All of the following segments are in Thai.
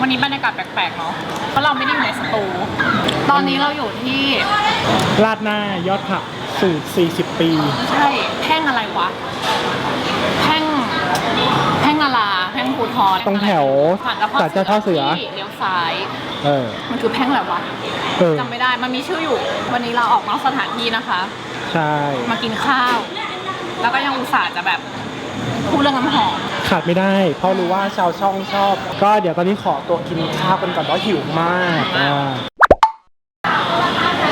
วันนี้บรรยากาศแปลกๆเนาะเพราะเราไม่ได้อยู่ในสตู ตอนนี้เราอยู่ที่ราดหน้ายอดผักสูตร 40 ปี ใช่แท่งอะไรวะแท่งแท่งนาราแท่งภูทรตรงแถวศาลเจ้าพ่อศาลเจ้าพ่อเสือ ที่เลี้ยวซ้าย เออ มันคือแท่งอะไรวะเออ จำไม่ได้มันมีชื่ออยู่ วันนี้เราออกนอกสถานที่นะคะ ใช่ มากินข้าว แล้วก็ยังอุตส่าห์จะแบบ พูดเรื่องน้ำหอมขาดไม่ได้ เพราะรู้ว่าชาวช่องชอบ ก็เดี๋ยวตอนนี้ขอตัวกินข้าวกันก่อนเพราะหิวมากอ่า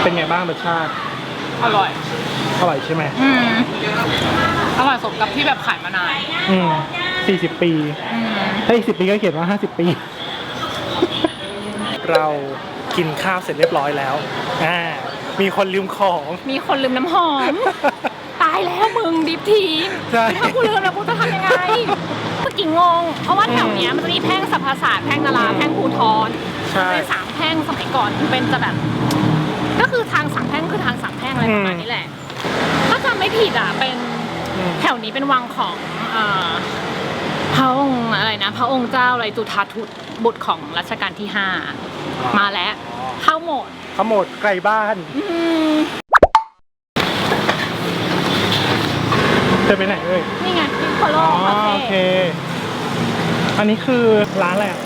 เป็นไงบ้างรสชาติอร่อย อร่อยใช่ไหมอืมอร่อยสมกับที่แบบขายมานานอืม40ปีอืมถ้าอีก10ปีก็เขียนว่า50ปี เรากินข้าวเสร็จเรียบร้อยแล้วอ่ามีคนลืมของ มีคนลืมน้ำหอมตายแล้วมึงดิฟทีนใช่ ถ้ากูลืมแล้วกูจะทำยังไงเมื่อกี้งง เพราะว่าแถวเนี้ยมันจะมีแพ่งสัพพศาสตร์แพ่งนาราแพ่งภูทรใช่ เป็นสามแพ่งสมัยก่อนเป็นจะแบบ ก็คือทางสามแพ่งคือทางสามแพ่งอะไรประมาณนี้แหละ ถ้าจำไม่ผิดอะเป็นอืม แถวนี้เป็นวังของเอ่อพระองค์อะไรนะ พระองค์เจ้าอะไรจุฑาทุตบุตรของรัชกาลที่ห้ามาแล้วเข้าโหมด ขโมดไกลบ้าน อืม จะไปไหนเอ่ยนี่ไงพิคโลอ๋อคาโอเค เฟ่อันนี้คือร้านอะไรอะ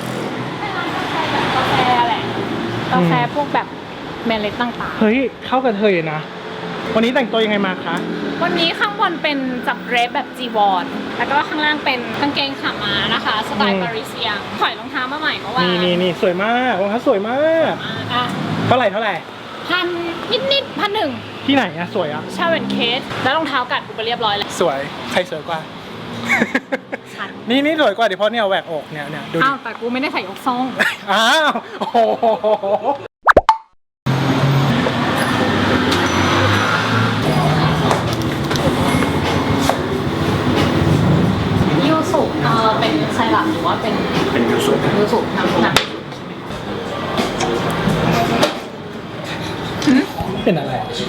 กาแฟแหละกาแฟพวกแบบเมล็ดต่างเฮ้ย เข้ากับเธออยู่นะ วันนี้แต่งตัวยังไงมาคะ ๆ วันนี้ข้างบนเป็นจับเรฟแบบจีวอนแล้วก็ข้างล่างเป็นกางเกงขาม้านะคะ สไตล์ปาริเซียนถอยรองเท้ามาใหม่เมื่อวานนี่นี่นี่สวยมากรองเท้าสวยมาก อะเท่าไหร่เท่าไหร่พันนิดๆพันหนึ่ง ที่ไหนอะสวยอะชาเวนเคส แล้วรองเท้ากัดกูไปเรียบร้อยแล้ว สวยใครสวยกว่า ฉัน นี่นี่สวยกว่าดิเพราะเนี่ยแหวกอกเนี่ยเนี่ยดูดิอ้าว แต่กูไม่ได้ใส่ยกทรงอ้าวโอ้โห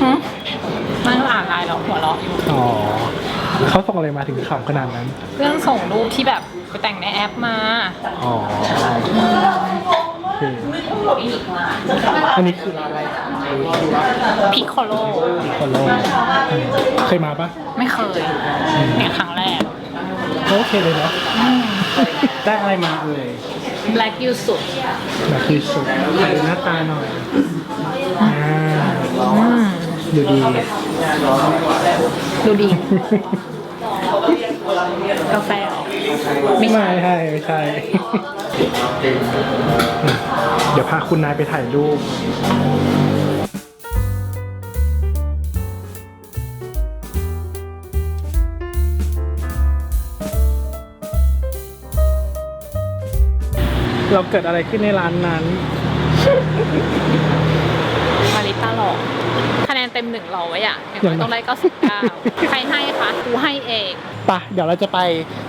หืมมันอ่านไลน์แล้วหัวเราะอยู่ อ๋อเขาส่งอะไรมาถึงขำขนาดนั้นเพื่อนส่งรูปที่แบบไปแต่งในแอปมา อ๋อโอเคอันนี้คือร้านอะไรพิคโคโล คอนโลเคยมาปะไม่เคย เนี่ยครั้งแรกโอเคเลยเนาะได้อะไรมาเอ่ย Black ยูสุแบบคือสุดขอดูหน้าตาหน่อยอ่า ดูดี ดูดี กาแฟเหรอไม่ไม่ใช่ใช่ไม่ใช่ เดี๋ยวพาคุณนายไปถ่ายรูป เราเกิดอะไรขึ้นในร้านนั้น มาริต้าหลอก คะแนนเต็มหนึ่งเราไว้อะอย่างน้อยต้องได้เก้าสิบเก้าใครให้คะกูให้เอง ปะเดี๋ยวเราจะไป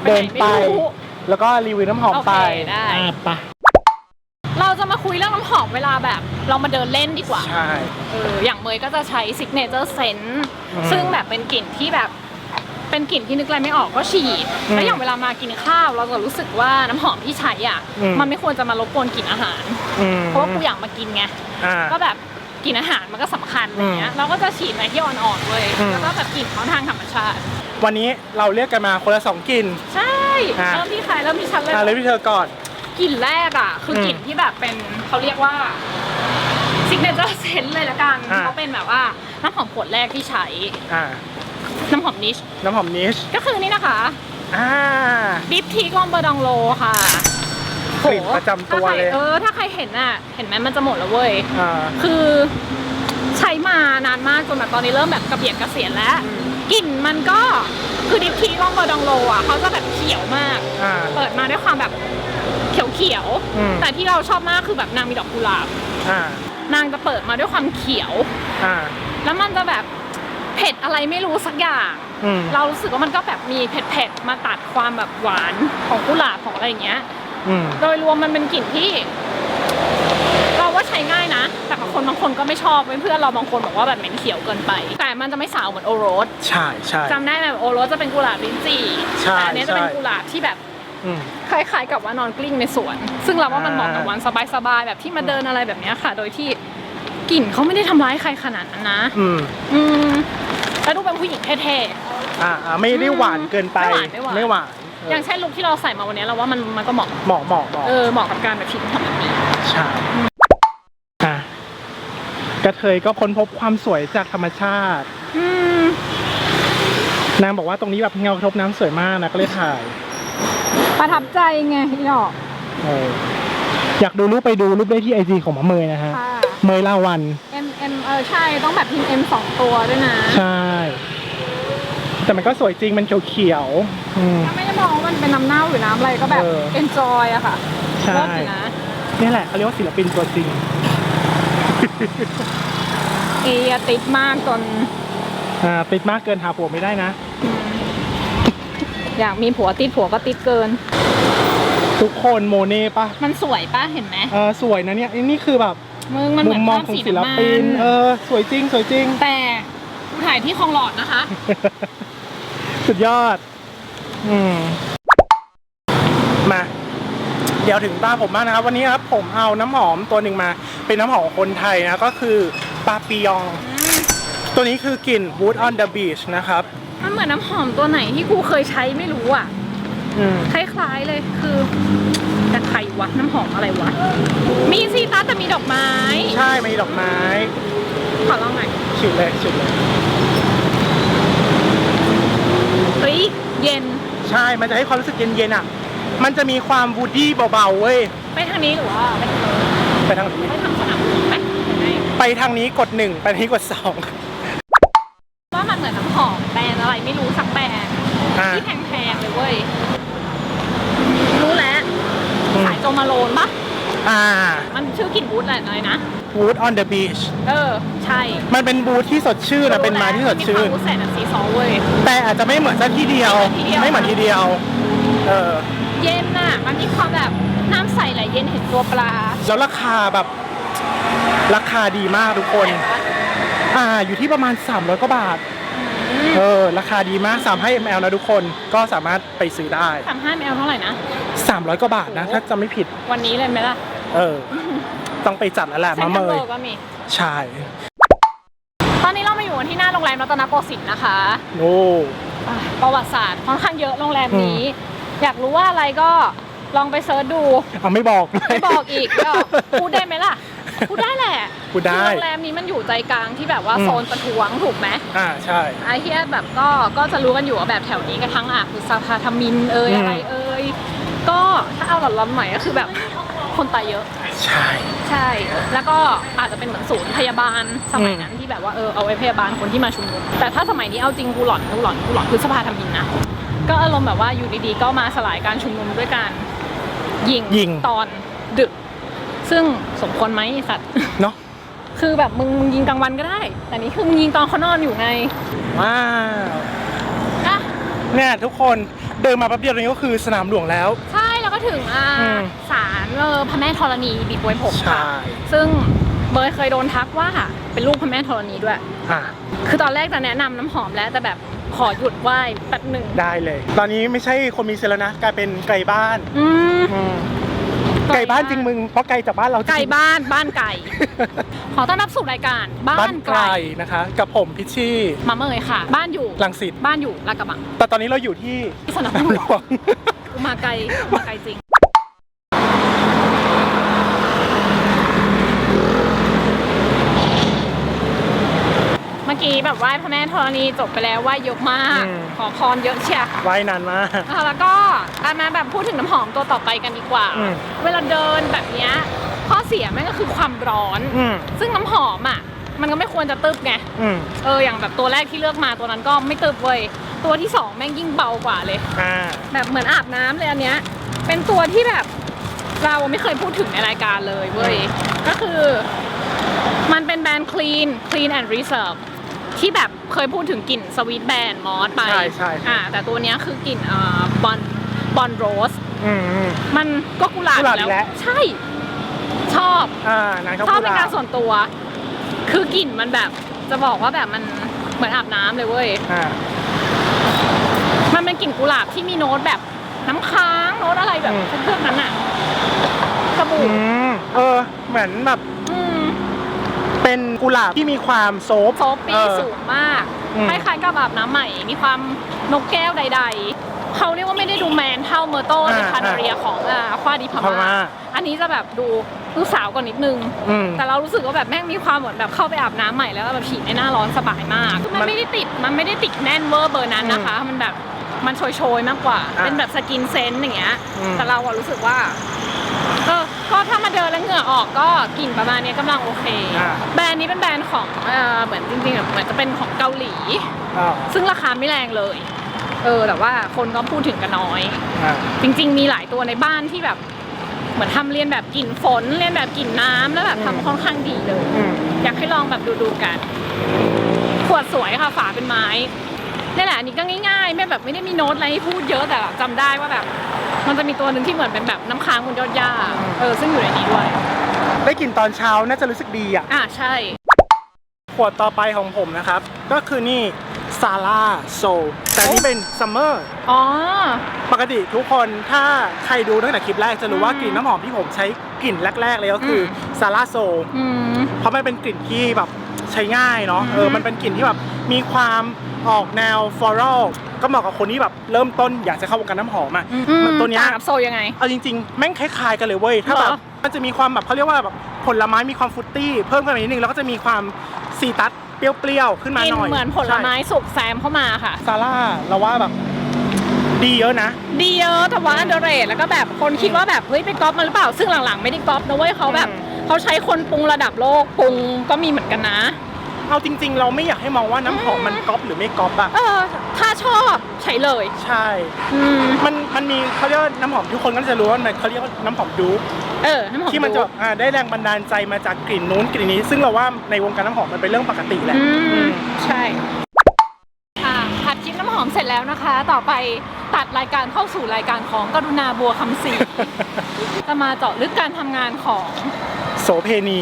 เดินไปไปไหนไม่รู้ แล้วก็รีวิวน้ำหอมไปโอเคได้ อะปะเราจะมาคุยเรื่องน้ำหอมเวลาแบบ เรามาเดินเล่นดีกว่า ใช่ เอออย่างเมยก็จะใช้ signature scent อืมซึ่งแบบเป็นกลิ่นที่แบบ เป็นกลิ่นที่นึกอะไรไม่ออกก็ฉีด อืมแล้วอย่างเวลามากินข้าว เราจะรู้สึกว่าน้ำหอมที่ใช้อะ อืม มันไม่ควรจะมารบกวนกลิ่นอาหาร อืมเพราะว่ากูอยากมากินไง อ่า ก็แบบ กลิ่นอาหารมันก็สำคัญอะไรเงี้ยอืมเราก็จะฉีดไปที่อ่อนๆเลยอืม แล้วก็แบบกลิ่นเขาทางธรรมชาติ วันนี้เราเรียกกันมาคนละสองกลิ่น ใช่อะ เริ่มที่ใครเริ่มที่ฉันเลยอ่าเลยพี่เธอก่อน กลิ่นแรกอะ คืออมกลิ่นที่แบบเป็นเขาเรียกว่า signature scent เลยละกันอะ เขาเป็นแบบว่าน้ำหอมขวดแรกที่ใช้อ่า น้ำหอมนิชน้ำหอมนิชก็คือนี่นะคะอ่า ดิฟทีกลอมเบอร์ดองโลค่ะ กลิ่นประจำตัวเลย ถ้าใครเออถ้าใครเห็นน่ะ เห็นไหมมันจะหมดแล้วเว้ย อ่า คือใช้มานานมากจนแบบตอนนี้เริ่มแบบกระเบียดกระเสียนแล้วกลิ่นมันก็คือดิฟทีกลอมเบอร์ดองโลอะเขาจะแบบเขียวมาก อ่า เปิดมาด้วยความแบบเขียวอืม ๆแต่ที่เราชอบมากคือแบบนางมีดอกกุหลาบอ่านางจะเปิดมาด้วยความเขียว อ่าแล้วมันจะแบบเผ็ดอะไรไม่รู้สักอย่าง อืมเรารู้สึกว่ามันก็แบบมีเผ็ดๆมาตัดความแบบหวานของกุหลาบของอะไรอย่างเงี้ย อืม โดยรวมมันเป็นกลิ่นที่ เราว่าใช้ง่ายนะ แต่บางคนบางคนก็ไม่ชอบเพื่อนๆเราบางคนบอกว่าแบบเหม็นเขียวเกินไป แต่มันจะไม่สาวเหมือนโอโรสใช่ใช่ จำได้ไหมโอโรสจะเป็นกุหลาบลิ้นจี่ใช่แต่อันเนี้ยจะเป็นใช่ กุหลาบที่แบบ อืม คล้ายๆกับว่านอนกลิ้งในสวน ซึ่งเราว่ามันเหมาะกับอ่าวันสบายๆแบบที่มาเดินอะไรแบบเนี้ยค่ะ โดยที่กลิ่นเขาไม่ได้ทำร้ายใครขนาดนั้นนะ อืม อืมแล้วดูเป็นผู้หญิงเท่ อ่าอ่าไม่ได้หวานเกินไปไม่หวานไม่ไม่หวาวหานนเอออย่างเช่นลุคที่เราใส่มาวันนี้เราว่ามันมันก็เหมาะเหมาะเหมาะเหมาะเออเหมาะกับการแบบทิ้งของแบบนี้ใช่อะกระเทยก็ค้นพบความสวยจากธรรมชาติ อืมนางบอกว่าตรงนี้แบบเงากระทบน้ำสวยมากนะก็เลยถ่ายประทับใจไงพี่ดอกเอออยากดูรูปไปดูรูปได้ที่ไอจีของหมะเมยนะฮะ ค่ะ เมยลาวัน M M เออใช่ต้องแบบพิมพ์ M สองตัวด้วยนะ ใช่ แต่มันก็สวยจริงมันเขียวๆอืม ถ้าไม่ได้มองว่ามันเป็นน้ำเน่าหรือน้ำอะไรก็แบบเออ enjoy อะค่ะใช่ เลิศอยู่นะนี่แหละเขาเรียกว่าศิลปินตัวจริง เอียติดมากจนอ่าติดมากเกินหาผัวไม่ได้นะอืมอยากมีผัวติดผัวก็ติดเกิน ทุกคนโมเน่ปะมันสวยปะเห็นไหมเออสวยนะเนี่ยนี่คือแบบมึงมันเหมุมือมนมองภาพของสีศิลน้ำมัปินนเออ สวยจริง สวยจริง แต่กูถ่ายที่คลองหลอดนะคะ สุดยอด อืม มา เดี๋ยวถึงตาผมบ้างนะครับ วันนี้ครับ ผมเอาน้ำหอมตัวหนึ่งมา เป็นน้ำหอมของคนไทยนะ ก็คือปาปิยอง ตัวนี้คือกลิ่น Wood on the Beach นะครับ มันเหมือนน้ำหอมตัวไหนที่กูเคยใช้ไม่รู้อะอืม คล้ายๆเลยคือแต่ใครวะน้ำหอมอะไรวะ มีซีตัสแต่มีดอกไม้ใช่มีดอกไม้ ขอลองหน่อยฉุดเลยฉุดเลยเฮ้ย เย็น ใช่ มันจะให้ความรู้สึกเย็นๆอะ มันจะมีความวูดดี้เบาๆเว้ย ไปทางนี้หรือว่า ไปทางโน้นไปทางนี้ ไปทางสนามบินไหมยังไงไปทางนี้กดหนึ่งไปทางนี้กดสองว่ามันเหมือนน้ำหอมแบรนด์อะไรไม่รู้สักแบรนด์อ่าที่แพงๆเลยเว้ย รู้แล้วอืมสายโจมาโลนปะอ่า มันชื่อกลิ่นบูธอะไรนะ Wood on the Beach เออ ใช่มันเป็นบูธที่สดชื่นนะเป็นไม้ที่สดชื่น มีความรู้แสนสีซอเว้ย แต่อาจจะไม่เหมือนสักที่เดียว ไม่ไม่เหเหมืมืออนนทีทีเดีเดียยว ว เออ เย็นน่ะ มันมีความแบบน้ำใสไหลเย็นเห็นตัวปลาแล้วราคาแบบ ราคาดีมากทุกคน อ่า อยู่ที่ประมาณ 300 กว่าบาท เออ ราคาดีมาก3 5 ml นะทุกคน ก็สามารถไปซื้อได้ สามห้าแมวเท่าไหร่นะ 300 กว่าบาทนะ ถ้าจำไม่ผิด วันนี้เลยไหมล่ะ เออ ต้องไปจัดแล้วแหละเซ็มานทเมรัลเวิยลด์ก็มี ใช่ตอนนี้เรามาอยู่กันที่หน้าโรงแรมรัตนโกสินทร์นะคะโอ้อะประวัติศาสตร์ค่อนข้างเยอะโรงแรมนี้ อยากรู้ว่าอะไรก็ลองไปเซิร์ชดู เอาไม่บอกเลย ไม่บอกอีกก็พูดได้ไหมล่ะ พูดได้แหละพูดได้คือโรงแรมนี้มันอยู่ใจกลางที่แบบว่าอืม โซนประท้วงถูกไหมอ่าใช่ ไอเฮียแบบก็ก็จะรู้กันอยู่ว่าแบบแถวนี้กระทั่งอะคือสภาธมินเอยอืม อะไรเอยก็ถ้าเอาหลอนๆหน่อยก็คือแบบ คนตายเยอะ ใช่ ใช่ แล้วก็อาจจะเป็นเหมือนศูนย์พยาบาลสมัยนั้นที่แบบว่าเออเอาไว้พยาบาลคนที่มาชุมนุมแต่ถ้าสมัยนี้เอาจริงกูหลอนกูหลอนกูหลอนคือสภาธมินนะก็อารมณ์แบบว่าอยู่ดีๆก็มาสลายการชุมนุมด้วยการยิงยิง ตอนดึก ซึ่งสมควรไหมไอ้สัตว์ เนาะคือแบบมึงมึงยิงกลางวันก็ได้ แต่นี่คือมึงยิงตอนเขานอนอยู่ไงว้าวนะเนี่ยทุกคนเดินมาแป๊บเดียวตรงนี้ก็คือสนามหลวงแล้ว ใช่แล้วก็ถึงอ่าอืม ศาล เออพระแม่ธรณีบีบมวยผมใช่ค่ะ ซึ่งเบยเคยโดนทักว่าเป็นลูกพระแม่ธรณีด้วย อ่าคือตอนแรกจะแนะนำน้ำหอมแล้วแต่แบบขอหยุดไหว้แป๊บหนึ่งได้เลย ตอนนี้ไม่ใช่คนมีเซลแล้วนะกลายเป็นไก่บ้านอืมอืมไก่บ้านจริงมึงเพราะไก่จากบ้านเราจริง ไก่บ้านบ้านไก่ ขอต้อนรับสู่รายการบ้าบ้านนไกไก่ลนะคะ กับผมพิชชี่มาเมยค่ะ บ้านอยู่ลังสิตบ้านอยู่ลาดกระบังแต่ตอนนี้เราอยู่ที่ที่สนามสนามหลหลวงวงกูมาไกลมาไกลจริง เมื่อ กี้แบบไหว้พระแม่ธรณีจบไปแล้วไหว้เยอะมาก อืม ขอพรเยอะเชียไว้นานมากอะแล้วก็อะมาแบบพูดถึงน้ำหอมตัวต่อไปกันดีกว่า อืม เวลาเดินแบบเนี้ยข้อเสียแม่งก็คือความร้อน อืมซึ่งน้ำหอมอะ มันก็ไม่ควรจะตึบไง อืมเอออย่างแบบตัวแรกที่เลือกมาตัวนั้นก็ไม่ตึบเว้ยตัวที่สองแม่งยิ่งเบากว่าเลย อ่า แบบเหมือนอาบน้ำเลยอันเนี้ย เป็นตัวที่แบบเราไม่เคยพูดถึงในรายการเลยเว้ย ก็คือ มันเป็นแบรนด์ clean clean and reserve ที่แบบเคยพูดถึงกลิ่นสวีทแบนมอสไปใช่ใช่ อ่าแต่ตัวเนี้ยคือกลิ่นเอ่อบอนบอนโรส อืมอืม มันก็กุหลาบกุหลาบอยู่อีกแล้ว ใช่ ชอบอ่านางชอบชอบกุหเป็นลาการบส่วนตัว คือกลิ่นมันแบบจะบอกว่าแบบมันเหมือนอาบน้ำเลยเว้ย อ่า มันเป็นกลิ่นกุหลาบที่มีโน้ตแบบน้ำค้างโน้ตอะไรแบบอืม เครื่องนั้นอะสบู่อืมเออ เหมือนแบบอืม เป็นกุหลาบที่มีความโซฟโซฟปี้เออสูงมากอืมคล้ายๆกับแบบน้ำใหม่ มีความนกแก้วใด ๆ เขาเรียกว่าไม่ได้ดูแมนเท่าเมอร์โตอ่าในคานาเรียของอ่าควาดิพพม่าม่าอันนี้จะแบบดูลูกสาวกว่านิดนึงอืมแต่เรารู้สึกว่าแบบแม่งมีความเหมือนแบบเข้าไปอาบน้ำใหม่แล้วแบบฉีดในหน้าร้อนสบายมากมัมันนไม่ได้ติดมันไม่ได้ติดแน่นเวอร์เบอร์นั้นนะคะ มันแบบมันโชยๆมากกว่าอะเป็นแบบสกินเซนต์อย่างเงี้ยอืมแต่เราอะรู้สึกว่าเออก็ ถ้ามาเดินแล้วเหงื่อออกก็กลิ่นประมาณเนี้ยกำลังโอเค อะแบรนด์นี้เป็นแบรนด์ของเอ่อเหมือนจริงๆอะเหมือนจะเป็นของเกาหลีอ่าซึ่งราคาไม่แรงเลย เออแต่ว่าคนก็พูดถึงกันน้อย อ่าจริง ๆ มีหลายตัวในบ้านที่แบบ เหมือนทำเรียนแบบกลิ่นฝนเรียนแบบกลิ่นน้ำแล้วแบบอืมทำค่อนข้างดีเลย อืมอยากให้ลองแบบดูๆกัน ขวดสวยค่ะฝาเป็นไม้ นี่แหละอันนี้ก็ง่ายๆ ไม่แบบไม่ได้มีโน้ตอะไรให้พูดเยอะแต่จำได้ว่าแบบ มันจะมีตัวหนึ่งที่เหมือนเป็นแบบน้ำค้างบนยอดหญ้าเออซึ่งอยู่ในนี้ด้วยได้กลิ่นตอนเช้าน่าจะรู้สึกดีอะอะใช่ ขวดต่อไปของผมนะครับ ก็คือนี่ซาร่าโซแต่นี่เป็นซัมเมอร์อ๋อ ปกติทุกคนถ้าใครดูตั้งแต่คลิปแรกจะรู้ว่าอืมกลิ่นน้ำหอมที่ผมใช้กลิ่นแรก ๆ เลยก็คืออมซาร่าโซ อืม เพราะมันเป็นกลิ่นที่แบบใช้ง่ายเนาะอืมเออ มันเป็นกลิ่นที่แบบมีความ ออกแนวฟลอรัลก็เหมาะกับคนที่แบบเริ่มต้นอยากจะเข้าวงการน้ำหอมอะมันตัวเนี้ยต่างกับโซยังไง เอาจริงๆ แม่งคล้ายๆกันเลยเว้ย ถ้าแบบเหรอ มันจะมีความแบบเขาเรียกว่าแบบผลไม้มีความฟรุตตี้เพิ่มขึ้นมานิดนึงแล้วก็จะมีความซีตัสเปรี้ยวๆขึ้นมากินหน่อยเหมือนผลไม้สุกแซมเข้ามาค่ะ ซาร่าเราว่าแบบ ดีเยอะนะ ดีเยอะแต่ว่าอันเดอร์เรทแล้วก็แบบคนคิดว่าแบบเฮ้ยไปก๊อปมาหรือเปล่าซึ่งหลังๆ ไม่ได้ก๊อปนะเว้ยเขาแบบอืม เขาใช้คนปรุงระดับโลกปรุงก็มีเหมือนกันนะ เอาจริง ๆ เราไม่อยากให้มองว่าน้ำหอมมันก๊อปหรือไม่ก๊อปอะเออ ถ้าชอบใช้เลย ใช่ อืม มันมันมีเขาเรียกว่าน้ำหอมทุกคนก็จะรู้ว่ามันเขาเรียกว่าน้ำหอมดูปเออน้ำหอมที่มันจะแบบอ่าได้แรงบันดาลใจมาจากกลิ่นนู้นกลิ่นนี้ ซึ่งเราว่าในวงการน้ำหอมมันเป็นเรื่องปกติแหละอือืมม ใช่ ค่ะผัดคลิปน้ำหอมเสร็จแล้วนะคะ ต่อไปตัดรายการเข้าสู่รายการของกรุณาบัวคำศรี จะมาเจาะลึกการทำงานของ โสเพณี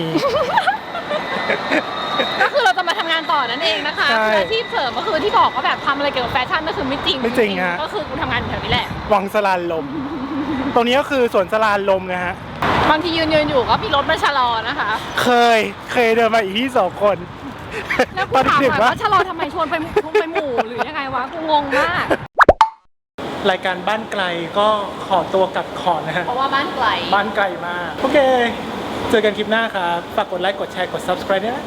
ก็คือเราจะมาทำงานต่อนั่นเองนะคะใช่คืออาชีพเสริมก็คือที่บอกว่าแบบทำอะไรเกี่ยวกับแฟชั่นก็คือไม่จริงไม่จริงฮะ ก็คือกูทำงานอยู่แถวนี้แหละ วังสลานลม ตรงนี้ก็คือสวนสลานลมนะฮะ บางทียืนยืนๆอยู่ก็มีรถมาชะลอนะคะ เคย เคยเดินมาอีกที่สองคนแล้วกูตอนถามเด็กหน่อยๆว่าว่าชะลอทำไมชวนไปชวนไปหมู่หรือยังไงวะกูงงมาก รายการบ้านไกลก็ขอตัวกลับขอนนะฮะ เพราะว่าบ้านไกล บ้านไกลมาก โอเค เจอกันคลิปหน้าครับ ฝากกดไลค์ กดแชร์ กด subscribe ด้วยนะ